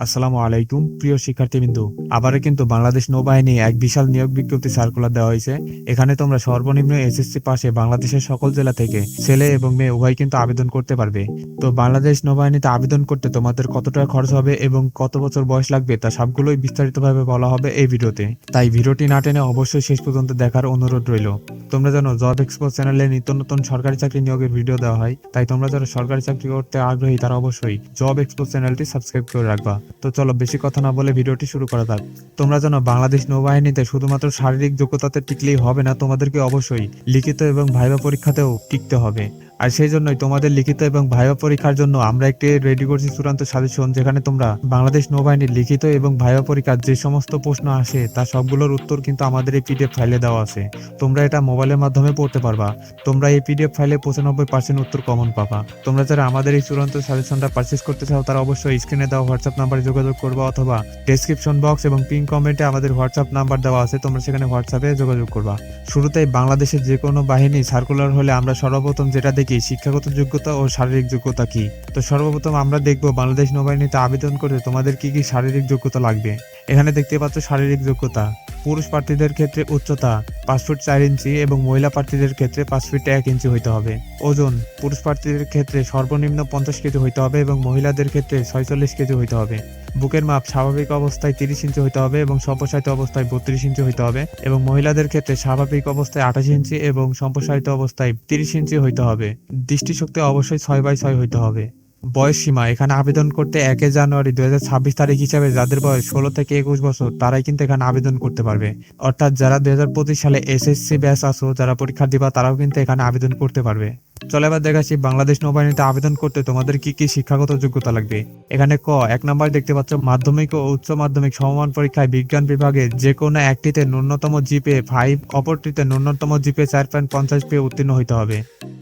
আসসালামু আলাইকুম, প্রিয় শিক্ষার্থীবৃন্দু। আবারও কিন্তু বাংলাদেশ নৌবাহিনী এক বিশাল নিয়োগ বিজ্ঞপ্তি সার্কুলার দেওয়া হয়েছে। এখানে তোমরা সর্বনিম্ন এসএসসি পাশে বাংলাদেশের সকল জেলা থেকে ছেলে এবং মেয়ে উভয় কিন্তু আবেদন করতে পারবে। তো বাংলাদেশ নৌবাহিনীতে আবেদন করতে তোমাদের কত টাকা খরচ হবে এবং কত বছর বয়স লাগবে তা সবগুলোই বিস্তারিতভাবে বলা হবে এই ভিডিওতে। তাই ভিডিওটি না টেনে অবশ্যই শেষ পর্যন্ত দেখার অনুরোধ রইল। তোমরা জানো জব এক্সপো চ্যানেলে নিত্য নতুন সরকারি চাকরি নিয়োগের ভিডিও দেওয়া হয়, তাই তোমরা যারা সরকারি চাকরি করতে আগ্রহী তারা অবশ্যই জব এক্সপো চ্যানেলটি সাবস্ক্রাইব করে রাখবা। তো চলো বেশি কথা না বলে ভিডিওটি শুরু করা যাক। তোমরা জানো, বাংলাদেশ নৌবাহিনীতে শুধুমাত্র শারীরিক যোগ্যতাতে টিকলেই হবে না, তোমাদেরকে অবশ্যই লিখিত এবং ভাইবা পরীক্ষাতেও টিকতে হবে। আর সেই জন্যই তোমাদের লিখিত এবং ভাইবা পরীক্ষার জন্য আমরা একটি রেডি করছি চূড়ান্ত সাজেশন যেখানে তোমরা বাংলাদেশ নৌবাহিনীর লিখিত এবং ভাইবা পরীক্ষার যে সমস্ত প্রশ্ন আসে, তা সবগুলোর উত্তর কিন্তু আমাদের এই পিডিএফ ফাইলে দেওয়া আছে। তোমরা এটা মোবাইলের মাধ্যমে পড়তে পারবা। তোমরা এই পিডিএফ ফাইলে পঁচানব্বই পার্সেন্ট উত্তর কমন পাবা। তোমরা যারা আমাদের এই চূড়ান্ত সাজেশনটা পারচেস করতে চাও, তারা অবশ্যই স্ক্রিনে দেওয়া হোয়াটসঅ্যাপ নাম্বারে যোগাযোগ করবা অথবা ডেসক্রিপশন বক্স এবং পিন কমেন্টে আমাদের হোয়াটসঅ্যাপ নাম্বার দেওয়া আছে, তোমরা সেখানে হোয়াটসঅ্যাপে যোগাযোগ করবা। শুরুতেই বাংলাদেশের যে কোনো বাহিনী সার্কুলার হলে আমরা সর্বপ্রথম যেটা দেখি শিক্ষাগত যোগ্যতা ও শারীরিক যোগ্যতা কি? তো সর্বপ্রথম আমরা দেখব বাংলাদেশ নৌবাহিনীতে আবেদন করে তোমাদের কি কি শারীরিক যোগ্যতা লাগবে। এখানে দেখতে পাচ্ছ শারীরিক যোগ্যতা। পুরুষ প্রার্থীদের ক্ষেত্রে উচ্চতা পাঁচ ফুট চার ইঞ্চি এবং মহিলা প্রার্থীদের ক্ষেত্রে পাঁচ ফিট এক ইঞ্চি হইতে হবে। ওজন, পুরুষ প্রার্থীদের ক্ষেত্রে সর্বনিম্ন পঞ্চাশ কেজি হইতে হবে এবং মহিলাদের ক্ষেত্রে ছয়চল্লিশ কেজি হইতে হবে। বুকের মাপ স্বাভাবিক অবস্থায় তিরিশ ইঞ্চি হইতে হবে এবং সম্প্রসারিত অবস্থায় বত্রিশ ইঞ্চি হইতে হবে এবং মহিলাদের ক্ষেত্রে স্বাভাবিক অবস্থায় আঠাশ ইঞ্চি এবং সম্প্রসারিত অবস্থায় তিরিশ ইঞ্চি হইতে হবে। দৃষ্টিশক্তি অবশ্যই ছয় বাই ছয় হইতে হবে। বয়স সীমা। এখানে আবেদন করতে একে জানুয়ারি দুই হাজার ছাব্বিশ তারিখ হিসাবে যাদের বয়স ষোলো থেকে একুশ বছর, তারাই কিন্তু এখানে আবেদন করতে পারবে। অর্থাৎ যারা দুই সালে এসএসসি ব্যাচ আসো, যারা পরীক্ষা দিবা, তারাও কিন্তু এখানে আবেদন করতে পারবে। চলে এবার দেখাচ্ছি বাংলাদেশ নৌবাহিনীতে আবেদন করতে তোমাদের কি কি শিক্ষাগত যোগ্যতা লাগবে। এখানে ক, এক নম্বর দেখতে পাচ্ছ, মাধ্যমিক ও উচ্চ মাধ্যমিক সমমান পরীক্ষায় বিজ্ঞান বিভাগে যে কোনো একটিতে ন্যূনতম জিপে ফাইভ অপরটিতে ন্যূনতম জিপে চার পয়েন্ট পঞ্চাশ পেয়ে উত্তীর্ণ হইতে হবে।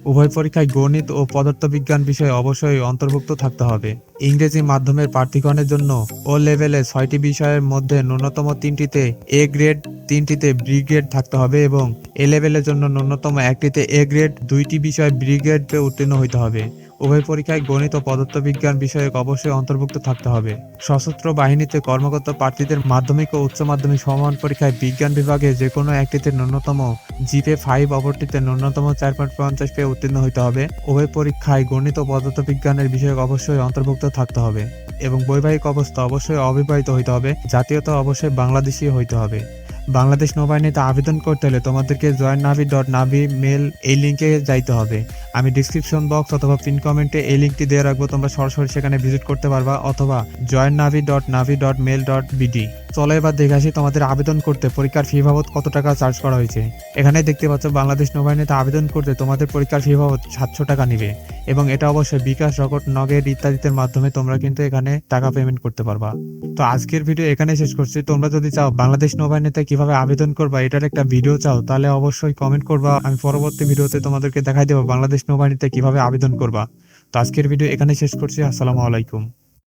উভয় পরীক্ষায় গণিত ও পদার্থবিজ্ঞান বিষয়ে অবশ্যই অন্তর্ভুক্ত থাকতে হবে। ইংরেজি মাধ্যমের প্রার্থীগণের জন্য ও লেভেলে ছয়টি বিষয়ের মধ্যে ন্যূনতম তিনটিতে এ গ্রেড, তিনটিতে বি গ্রেড থাকতে হবে এবং এ লেভেলের জন্য ন্যূনতম একটিতে এ গ্রেড, দুইটি বিষয় বি গ্রেড উত্তীর্ণ হইতে হবে। উভয় পরীক্ষায় গণিত ও পদার্থবিজ্ঞান বিষয়ে অবশ্যই অন্তর্ভুক্ত থাকতে হবে। সশস্ত্র বাহিনীতে কর্মরত প্রার্থীদের মাধ্যমিক ও উচ্চ মাধ্যমিক সমান পরীক্ষায় বিজ্ঞান বিভাগে যে কোনো একটিতে ন্যূনতম জিপে ফাইভ অপরটিতে ন্যূনতম চার পয়েন্ট পঞ্চাশ পেয়ে উত্তীর্ণ হইতে হবে। উভয় পরীক্ষায় গণিত ও পদার্থবিজ্ঞানের বিষয়ে অবশ্যই অন্তর্ভুক্ত থাকতে হবে এবং বৈবাহিক অবস্থা অবশ্যই অবিবাহিত হইতে হবে। জাতীয়তা অবশ্যই বাংলাদেশি হইতে হবে। বাংলাদেশ নৌবাহিনীতে আবেদন করতে হলে তোমাদেরকে জয়েন নাভি ডট নাভি মেল এই লিঙ্কে যাইতে হবে। আমি ডিসক্রিপশন বক্স অথবা পিন কমেন্টে এই লিঙ্কটি দিয়ে রাখব, তোমরা সরাসরি সেখানে ভিজিট করতে পারবা অথবা জয়েন নাভি ডট নাভি ডট মেল ডট বিডি চলো এবার দেখে আসি তোমাদের আবেদন করতে। পরীক্ষার ফি বাবদ কত টাকা চার্জ করা হয়েছে? এখানে দেখতে পাচ্ছ বাংলাদেশ নৌবাহিনীতে আবেদন করতে তোমাদের পরীক্ষার ফি বাবদ সাতশো টাকা নিবে। এবং এটা অবশ্যই বিকাশ, রকট নগের ইত্যাদিতে মাধ্যমে তোমরা কিন্তু এখানে টাকা পেমেন্ট করতে পারবা। তো আজকের ভিডিও এখানে শেষ করছি। তোমরা যদি চাও বাংলাদেশ নৌবাহিনীতে কীভাবে আবেদন করবা, এটার একটা ভিডিও চাও, তাহলে অবশ্যই কমেন্ট করবা। আমি পরবর্তী ভিডিওতে তোমাদেরকে দেখাই দেবো বাংলাদেশ নৌবাহিনীতে কীভাবে আবেদন করবা। তো আজকের ভিডিও এখানে শেষ করছি। আসসালামু আলাইকুম।